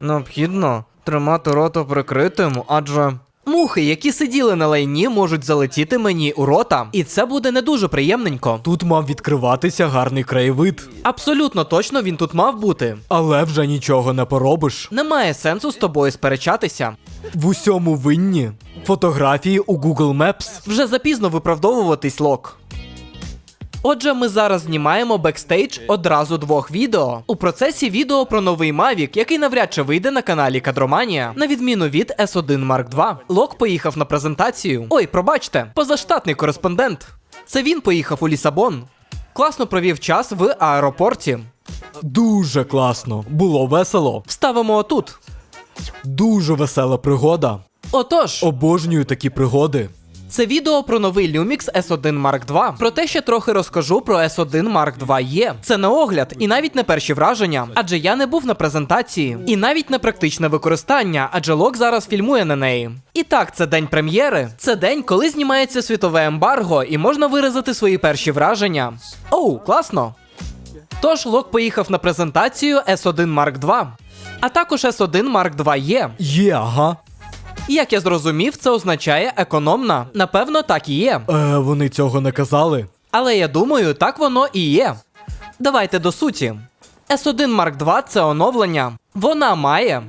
Необхідно тримати рота прикритим, адже. Мухи, які сиділи на лайні, можуть залетіти мені у рота, і це буде не дуже приємненько. Тут мав відкриватися гарний краєвид, Абсолютно точно він тут мав бути. але вже нічого не поробиш. Немає сенсу з тобою сперечатися. В усьому винні фотографії у Google Maps. Вже запізно виправдовуватись лок. Отже, ми зараз знімаємо бекстейдж одразу двох відео. У процесі відео про новий Mavic, який навряд чи вийде на каналі Кадроманія, на відміну від S1 Mark II. Лок поїхав на презентацію. Ой, пробачте, позаштатний кореспондент. Це він поїхав у Лісабон. Класно провів час в аеропорті. Дуже класно, було весело. Вставимо отут. Дуже весела пригода. Отож, Обожнюю такі пригоди. Це відео про новий Lumix S1 Mark II. Проте ще трохи розкажу про S1 Mark II E. Це не огляд і навіть не перші враження, адже я не був на презентації, і навіть не практичне використання, адже лок зараз фільмує на неї. І так, це день прем'єри. Це день, коли знімається світове ембарго, і можна виразити свої перші враження. Оу, класно! Тож лок поїхав на презентацію S1 Mark II, а також S1 Mark II E. Є, ага. Як я зрозумів, це означає економна. Напевно, так і є. Е, вони цього не казали. Але я думаю, так воно і є. Давайте до суті. S1 Mark II це оновлення. Вона має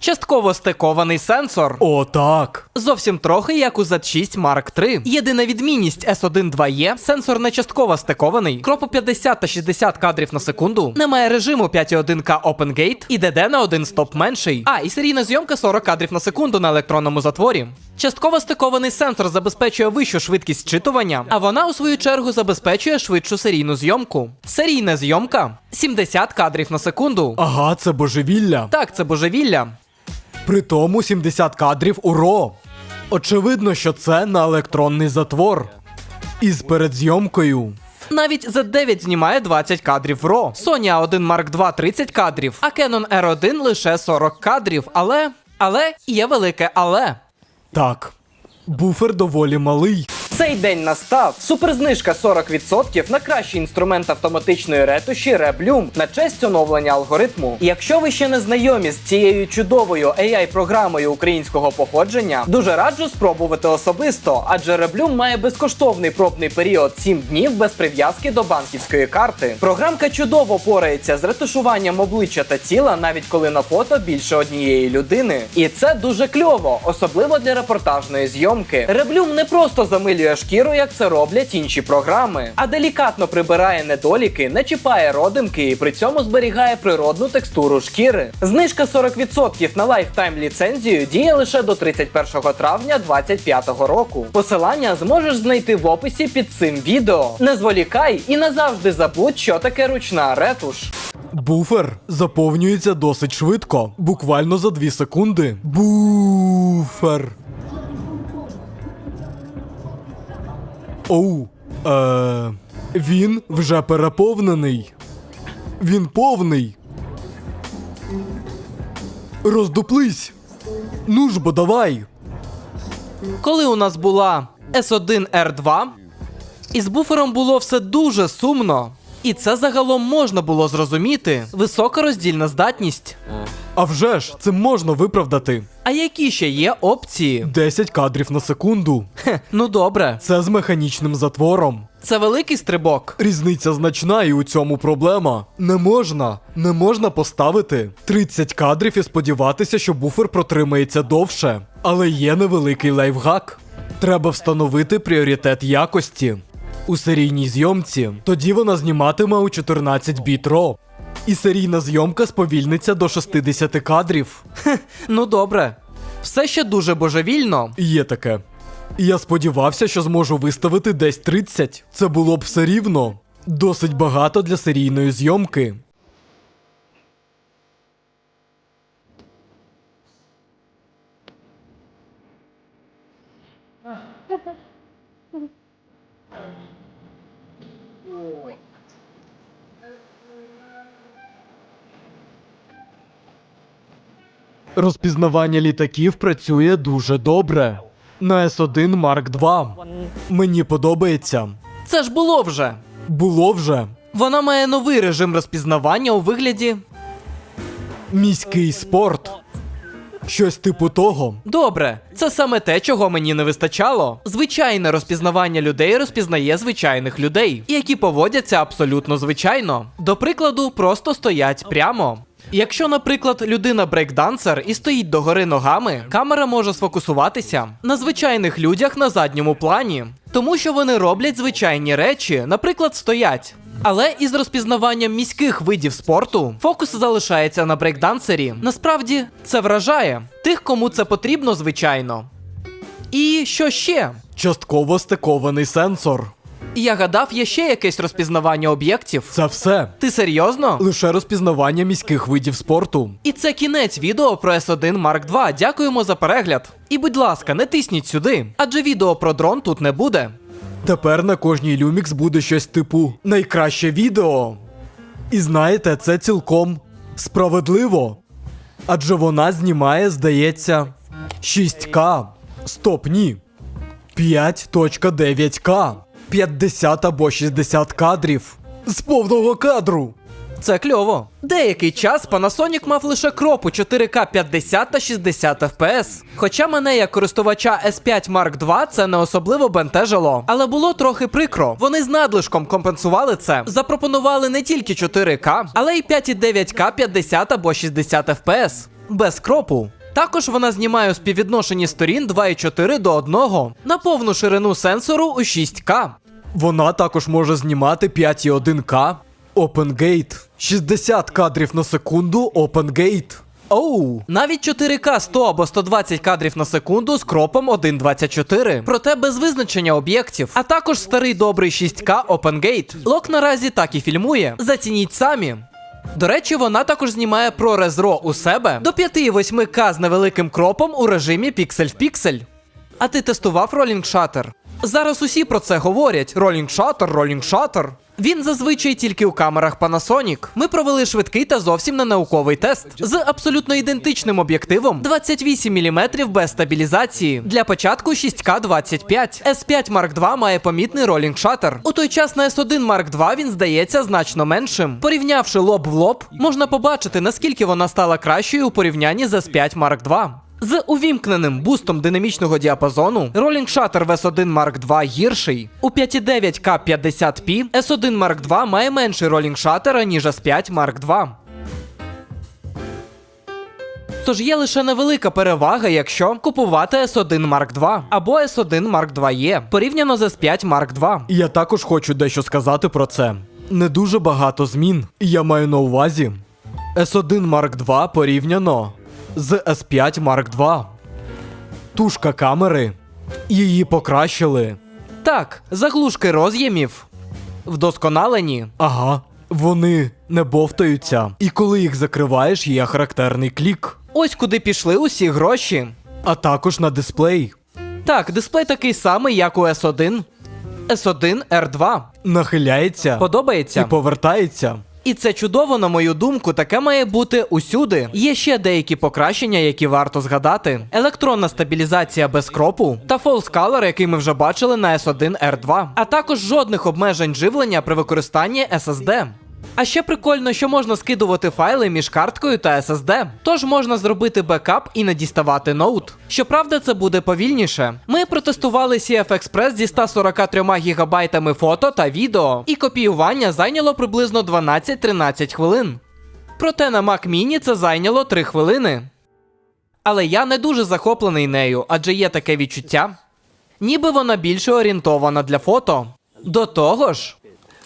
частково стикований сенсор. О, так. Зовсім трохи як у Z6 Mark III. Єдина відмінність S1 2E – сенсор не частково стикований, кропу 50 та 60 кадрів на секунду, немає режиму 5.1K Open Gate і DD на один стоп менший. А, і серійна зйомка 40 кадрів на секунду на електронному затворі. Частково стикований сенсор забезпечує вищу швидкість читування, а вона у свою чергу забезпечує швидшу серійну зйомку. Серійна зйомка 70 кадрів на секунду. Ага, це божевілля. Так, це божевілля. При тому 70 кадрів у ро. Очевидно, що це на електронний затвор. Із передзйомкою. Навіть Z9 знімає 20 кадрів в RAW. Sony A1 Mark II 30 кадрів, а Canon R1 лише 40 кадрів. Але. Але є велике але. Так. Буфер доволі малий. Цей день настав. Суперзнижка 40% на кращий інструмент автоматичної ретуші Reblum на честь оновлення алгоритму. І якщо ви ще не знайомі з цією чудовою AI-програмою українського походження, дуже раджу спробувати особисто, адже Reblum має безкоштовний пробний період 7 днів без прив'язки до банківської карти. Програмка чудово порається з ретушуванням обличчя та тіла, навіть коли на фото більше однієї людини. І це дуже кльово, особливо для репортажної зйомки. Реблюм не просто замилює шкіру, як це роблять інші програми, а делікатно прибирає недоліки, не чіпає родимки і при цьому зберігає природну текстуру шкіри. Знижка 40% на лайфтайм ліцензію діє лише до 31 травня 2025 року. Посилання зможеш знайти в описі під цим відео. Не зволікай і назавжди забудь, що таке ручна ретуш. Буфер заповнюється досить швидко, буквально за 2 секунди. Буфер. Оу. Е, він вже переповнений. Він повний. Роздуплись. Ну ж бо давай. Коли у нас була S1R2, із буфером було все дуже сумно. І це загалом можна було зрозуміти. Висока роздільна здатність. А вже ж, це можна виправдати. А які ще є опції? 10 кадрів на секунду. Хе, ну добре, Це з механічним затвором. це великий стрибок. Різниця значна, і у цьому проблема. Не можна, не можна поставити 30 кадрів і сподіватися, що буфер протримається довше. Але є невеликий лайфхак. Треба встановити пріоритет якості. У серійній зйомці тоді вона зніматиме у 14 біт RAW. І серійна зйомка сповільниться до 60 кадрів. Ну добре. Все ще дуже божевільно. Є таке. І я сподівався, що зможу виставити десь 30. Це було б все рівно. Досить багато для серійної зйомки. Розпізнавання літаків працює дуже добре. На S1 Mark II. Мені подобається. Це ж було вже. Було вже. Вона має новий режим розпізнавання у вигляді Міський спорт. Щось типу того. Добре, це саме те, чого мені не вистачало. Звичайне розпізнавання людей розпізнає звичайних людей, які поводяться абсолютно звичайно. До прикладу, просто стоять прямо. Якщо, наприклад, людина брейкдансер і стоїть догори ногами, камера може сфокусуватися на звичайних людях на задньому плані, тому що вони роблять звичайні речі, наприклад, стоять. Але із розпізнаванням міських видів спорту фокус залишається на брейкдансері. Насправді це вражає тих, кому це потрібно, звичайно. І що ще? Частково стикований сенсор. Я гадав, є ще якесь розпізнавання об'єктів. Це все. Ти серйозно? Лише розпізнавання міських видів спорту. І це кінець відео про S1 Mark II. Дякуємо за перегляд. І будь ласка, не тисніть сюди, адже відео про дрон тут не буде. Тепер на кожній Lumix буде щось типу найкраще відео. І знаєте, це цілком справедливо. Адже вона знімає, здається, 6К. Стоп, ні. 5.9К. 50 або 60 кадрів. З повного кадру. Це кльово. Деякий час Panasonic мав лише кропу 4К 50 та 60 FPS. Хоча мене як користувача S5 Mark II це не особливо бентежило, але було трохи прикро. Вони з надлишком компенсували це. Запропонували не тільки 4К, але й 5,9К 50 або 60 FPS. Без кропу. Також вона знімає у співвідношенні сторін 2,4 до 1 на повну ширину сенсору у 6К. Вона також може знімати 5.1К OpenGate. 60 кадрів на секунду OpenGate. Оу, навіть 4К 100 або 120 кадрів на секунду з кропом 1.24. Проте без визначення об'єктів. А також старий добрий 6К OpenGate. Лок наразі так і фільмує. Зацініть самі. До речі, вона також знімає ProRes RAW у себе до 5,8К з невеликим кропом у режимі піксель в піксель. А ти тестував Rolling Shutter? Зараз усі про це говорять. Rolling Shutter, Rolling Shutter. Він зазвичай тільки у камерах Panasonic. Ми провели швидкий та зовсім не науковий тест з абсолютно ідентичним об'єктивом 28 мм без стабілізації. Для початку 6К 25. S5 Mark II має помітний Rolling Shutter. У той час на S1 Mark II він здається значно меншим. Порівнявши лоб в лоб, можна побачити, наскільки вона стала кращою у порівнянні з S5 Mark II. З увімкненим бустом динамічного діапазону Rolling Shutter в S1 Mark II гірший. У 5,9К 50p S1 Mark II має менший Rolling Shutter, ніж S5 Mark II. Тож є лише невелика перевага, якщо купувати S1 Mark II або S1 Mark II порівняно з S5 Mark II. Я також хочу дещо сказати про це. Не дуже багато змін. Я маю на увазі S1 Mark II порівняно з S5 Mark II. Тушка камери. Її покращили. Так, заглушки роз'ємів вдосконалені. Ага, вони не бовтаються. І коли їх закриваєш, є характерний клік. Ось куди пішли усі гроші. А також на дисплей. Так, дисплей такий самий, як у S1. S1 R2. Нахиляється Подобається? і повертається. І це чудово, на мою думку, таке має бути усюди. Є ще деякі покращення, які варто згадати: електронна стабілізація без кропу та False який ми вже бачили на S1 R2, а також жодних обмежень живлення при використанні SSD. А ще прикольно, що можна скидувати файли між карткою та SSD. Тож можна зробити бекап і не діставати ноут. Щоправда, це буде повільніше. Ми протестували CF Express зі 143 гігабайтами фото та відео, і копіювання зайняло приблизно 12-13 хвилин. Проте на Mac Mini це зайняло 3 хвилини. Але я не дуже захоплений нею, адже є таке відчуття, ніби вона більше орієнтована для фото. До того ж,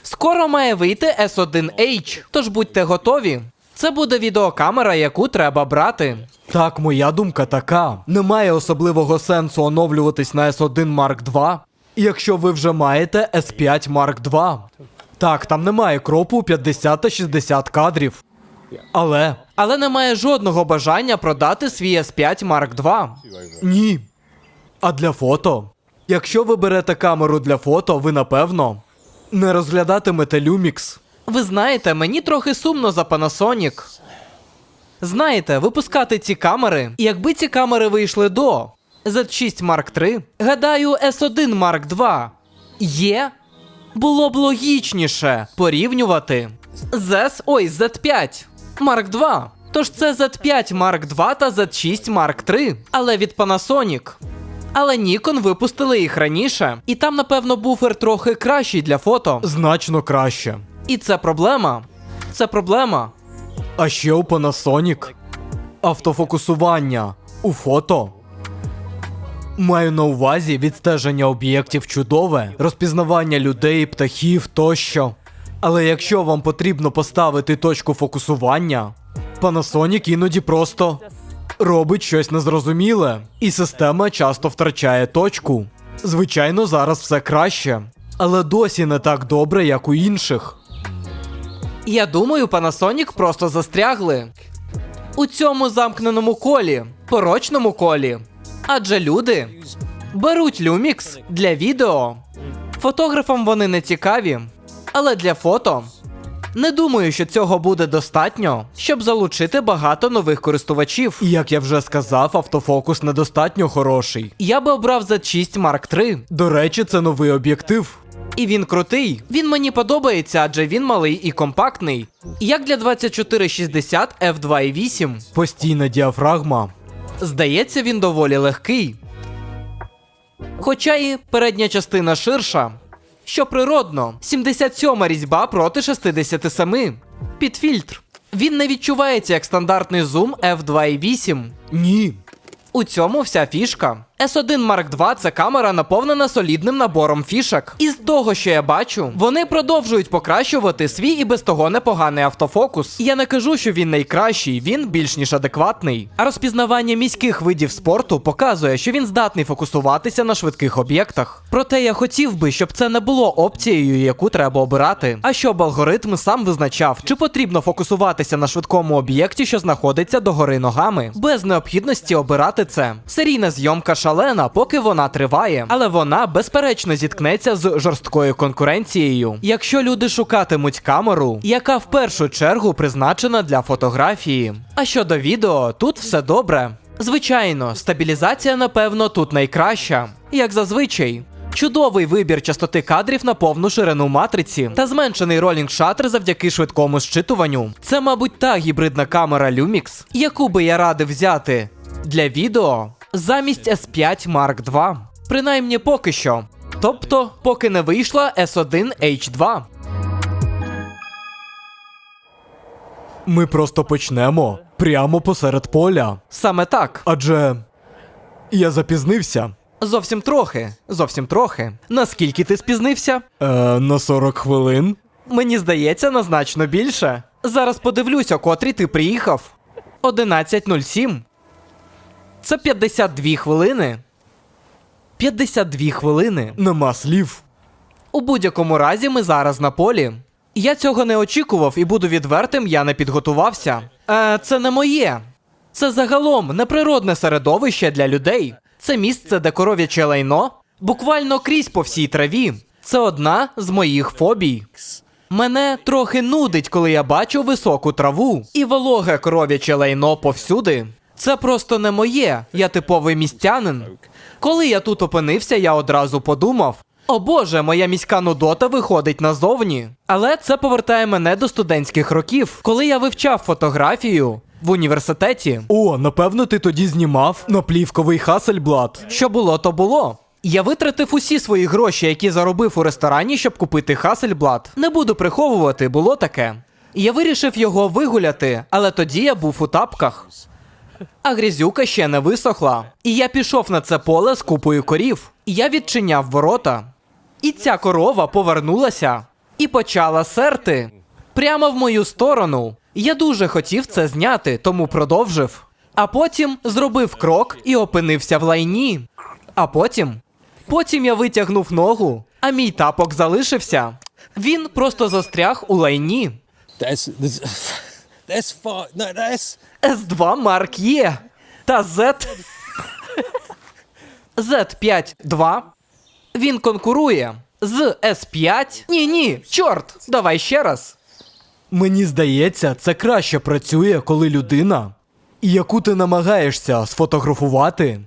скоро має вийти S1H, тож будьте готові. Це буде відеокамера, яку треба брати. Так, моя думка така: немає особливого сенсу оновлюватись на S1 Mark II, якщо ви вже маєте S5 Mark II. Так, там немає кропу 50 та 60 кадрів. Але Але немає жодного бажання продати свій S5 Mark II. ні. А для фото? Якщо ви берете камеру для фото, ви напевно не розглядатимете Lumix. Ви знаєте, мені трохи сумно за Panasonic. Знаєте, випускати ці камери, і якби ці камери вийшли до Z6 Mark III, гадаю, S1 Mark II є, було б логічніше порівнювати з S, ой, Z5 Mark II. Тож це Z5 Mark II та Z6 Mark III, але від Panasonic. Але Nikon випустили їх раніше, і там, напевно, буфер трохи кращий для фото. Значно краще. І це проблема. Це проблема. А ще у Panasonic автофокусування у фото. Маю на увазі відстеження об'єктів чудове, розпізнавання людей, птахів тощо. Але якщо вам потрібно поставити точку фокусування, Panasonic іноді просто робить щось незрозуміле, і система часто втрачає точку. Звичайно, зараз все краще, але досі не так добре, як у інших. Я думаю, Panasonic просто застрягли у цьому замкненому колі, порочному колі. Адже люди беруть Lumix для відео. Фотографам вони не цікаві, але для фото. Не думаю, що цього буде достатньо, щоб залучити багато нових користувачів. І як я вже сказав, автофокус недостатньо хороший. Я би обрав Z6 Mark III. До речі, це новий об'єктив. І він крутий. Він мені подобається, адже він малий і компактний. Як для 2460 f2.8. Постійна діафрагма. Здається, він доволі легкий. Хоча і передня частина ширша. Що природно, 77 різьба проти 67. Під фільтр. Він не відчувається як стандартний зум f2.8. Ні. У цьому вся фішка. S1 Mark II – це камера наповнена солідним набором фішок. І з того, що я бачу, вони продовжують покращувати свій і без того непоганий автофокус. Я не кажу, що він найкращий, він більш ніж адекватний. А розпізнавання міських видів спорту показує, що він здатний фокусуватися на швидких об'єктах. Проте я хотів би, щоб це не було опцією, яку треба обирати, а щоб алгоритм сам визначав, чи потрібно фокусуватися на швидкому об'єкті, що знаходиться догори ногами, без необхідності обирати це. Серійна зйомка шалена, поки вона триває, але вона безперечно зіткнеться з жорсткою конкуренцією. Якщо люди шукатимуть камеру, яка в першу чергу призначена для фотографії. А щодо відео, тут все добре. Звичайно, стабілізація, напевно, тут найкраща, як зазвичай. Чудовий вибір частоти кадрів на повну ширину матриці та зменшений ролінг шатер завдяки швидкому зчитуванню. Це, мабуть, та гібридна камера Lumix, яку би я радив взяти для відео замість S5 Mark II. Принаймні поки що. Тобто, поки не вийшла S1 H2. Ми просто почнемо прямо посеред поля. Саме так. Адже я запізнився Зовсім трохи. Зовсім трохи. Наскільки ти спізнився? е, на 40 хвилин. Мені здається, на значно більше. Зараз подивлюся, котрий ти приїхав. 11.07. Це 52 хвилини. 52 хвилини. Нема слів. У будь-якому разі ми зараз на полі. Я цього не очікував і буду відвертим, я не підготувався. Е, це не моє. Це загалом неприродне середовище для людей. Це місце, де коров'яче лайно, буквально крізь по всій траві. Це одна з моїх фобій. Мене трохи нудить, коли я бачу високу траву і вологе коров'яче лайно повсюди. Це просто не моє, я типовий містянин. Коли я тут опинився, я одразу подумав: о Боже, моя міська нудота виходить назовні. Але це повертає мене до студентських років, коли я вивчав фотографію в університеті. О, напевно, ти тоді знімав наплівковий Хасельблад. Що було, то було. Я витратив усі свої гроші, які заробив у ресторані, щоб купити Хасельблад. Не буду приховувати, було таке. Я вирішив його вигуляти, але тоді я був у тапках. А грязюка ще не висохла. І я пішов на це поле з купою корів. І Я відчиняв ворота. І ця корова повернулася і почала серти прямо в мою сторону. Я дуже хотів це зняти, тому продовжив. А потім зробив крок і опинився в лайні. А потім. Потім я витягнув ногу, а мій тапок залишився. Він просто застряг у лайні. That's far. No, that's С2 Марк Є та Z. Z5 2. Він конкурує з S5. Ні, ні, чорт, давай ще раз. Мені здається, це краще працює, коли людина, яку ти намагаєшся сфотографувати,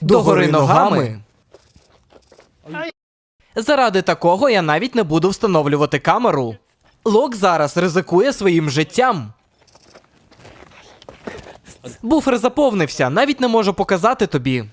Догори ногами. Заради такого я навіть не буду встановлювати камеру. Лок зараз ризикує своїм життям. Буфер заповнився, навіть не можу показати тобі.